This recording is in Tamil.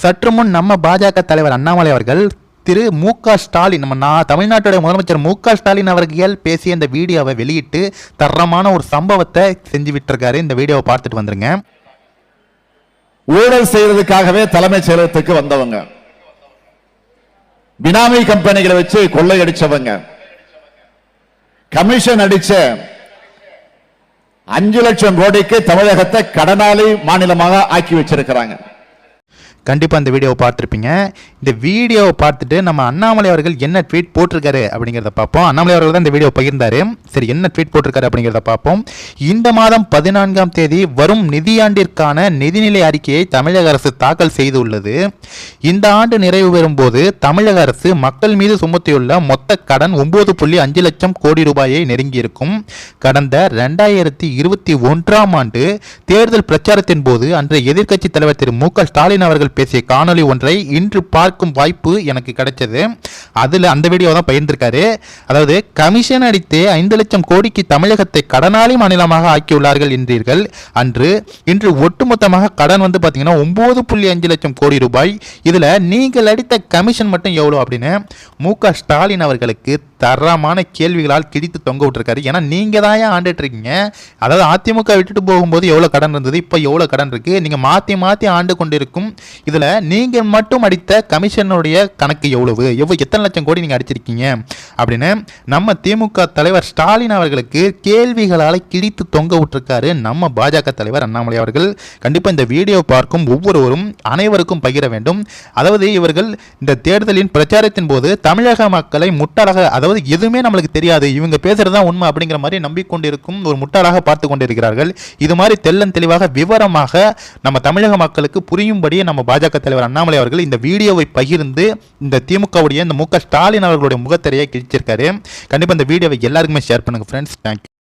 சற்று முன் நம்ம பாஜக தலைவர் அண்ணாமலை அவர்கள் திரு மு க ஸ்டாலின் நம்ம நான் தமிழ்நாட்டுடைய முதலமைச்சர் மு க ஸ்டாலின் அவர்கள் பேசிய இந்த வீடியோவை வெளியிட்டு தரமான ஒரு சம்பவத்தை செஞ்சு விட்டுருக்காரு இந்த வீடியோவை பார்த்துட்டு வந்துருங்க. ஊழல் செய்யறதுக்காகவே தலைமைச் செயலகத்துக்கு வந்தவங்க. பினாமி கம்பெனிகளை வச்சு கொள்ளையடிச்சவங்க. கமிஷன் அடிச்ச அஞ்சு லட்சம் கோடிக்கு தமிழகத்தை கடனாளி மாநிலமாக ஆக்கி வச்சிருக்கிறாங்க. கண்டிப்பாக இந்த வீடியோவை பார்த்துருப்பீங்க. இந்த வீடியோவை பார்த்துட்டு நம்ம அண்ணாமலை அவர்கள் என்ன ட்வீட் போட்டிருக்காரு அப்படிங்கிறத பார்ப்போம். அண்ணாமலை அவர்கள் தான் இந்த வீடியோ பகிர்ந்தாரு. சரி என்ன ட்வீட் போட்டிருக்காரு அப்படிங்கிறத பார்ப்போம். இந்த மாதம் பதினான்காம் தேதி வரும் நிதியாண்டிற்கான நிதிநிலை அறிக்கையை தமிழக அரசு தாக்கல் செய்துள்ளது. இந்த ஆண்டு நிறைவு பெறும்போது தமிழக அரசு மக்கள் மீது சுமத்தியுள்ள மொத்த கடன் ஒன்பது புள்ளி அஞ்சு லட்சம் கோடி ரூபாயை நெருங்கியிருக்கும். கடந்த ரெண்டாயிரத்தி இருபத்தி ஒன்றாம் ஆண்டு தேர்தல் பிரச்சாரத்தின் போது அன்றைய எதிர்க்கட்சி தலைவர் திரு மு க ஸ்டாலின் அவர்கள் பேசிய காணொளி ஒன்றை இன்று பார்க்கும் வாய்ப்பு எனக்கு கிடைச்சது. அதில் அந்த வீடியோ தான் பகிர்ந்திருக்காரு. அதாவது கமிஷன் அடித்து ஐந்து லட்சம் கோடிக்கு தமிழகத்தை கடனாளி மாநிலமாக ஆக்கியுள்ளார்கள் என்றீர்கள். அன்று இன்று ஒட்டுமொத்தமாக கடன் வந்து பார்த்தீங்கன்னா ஒம்பது புள்ளி அஞ்சு லட்சம் கோடி ரூபாய். இதில் நீங்கள் அடித்த கமிஷன் மட்டும் எவ்வளோ அப்படின்னு மு க ஸ்டாலின் அவர்களுக்கு தரமான கேள்விகளால் கிழித்து தொங்க விட்டுருக்காரு. ஏன்னா நீங்கள் தான் ஏன் ஆண்டுட்டு இருக்கீங்க? அதாவது அதிமுக விட்டுட்டு போகும்போது எவ்வளோ கடன் இருந்தது? இப்போ எவ்வளோ கடன் இருக்குது நீங்கள் மாற்றி மாற்றி ஆண்டு கொண்டிருக்கும். இதில் நீங்கள் மட்டும் அடித்த கமிஷனுடைய கணக்கு எவ்வளவு? எவ்வளோ எத்தனை எத்தனை லட்சம் கோடி நீங்கள் அடிச்சிருக்கீங்க அப்படின்னு நம்ம திமுக தலைவர் ஸ்டாலின் அவர்களுக்கு கேள்விகளால் கிழித்து தொங்க விட்டுருக்காரு நம்ம பாஜக தலைவர் அண்ணாமலை அவர்கள். கண்டிப்பாக இந்த வீடியோ பார்க்கும் ஒவ்வொருவரும் அனைவருக்கும் பகிர வேண்டும். அதாவது இவர்கள் இந்த தேர்தலின் பிரச்சாரத்தின் போது தமிழக மக்களை முட்டாளாக அதாவது எதுவுமே நம்மளுக்கு தெரியாது இவங்க பேசுறது தான் உண்மை அப்படிங்கிற மாதிரி நம்பிக்கொண்டிருக்கும் ஒரு முட்டாளாக பார்த்து கொண்டிருக்கிறார்கள். இது மாதிரி தெல்லன் தெளிவாக விவரமாக நம்ம தமிழக மக்களுக்கு புரியும்படியே நம்ம பாஜக தலைவர் அண்ணாமலை அவர்கள் இந்த வீடியோவை பகிர்ந்து இந்த திமுகவுடைய இந்த மு ஸ்டாலின் அவர்களுடைய முகத்திரையை கிழிச்சிருக்காரு. கண்டிப்பாக இந்த வீடியோவை எல்லாருக்குமே ஷேர் பண்ணுங்கள் ஃப்ரெண்ட்ஸ் தேங்க்யூ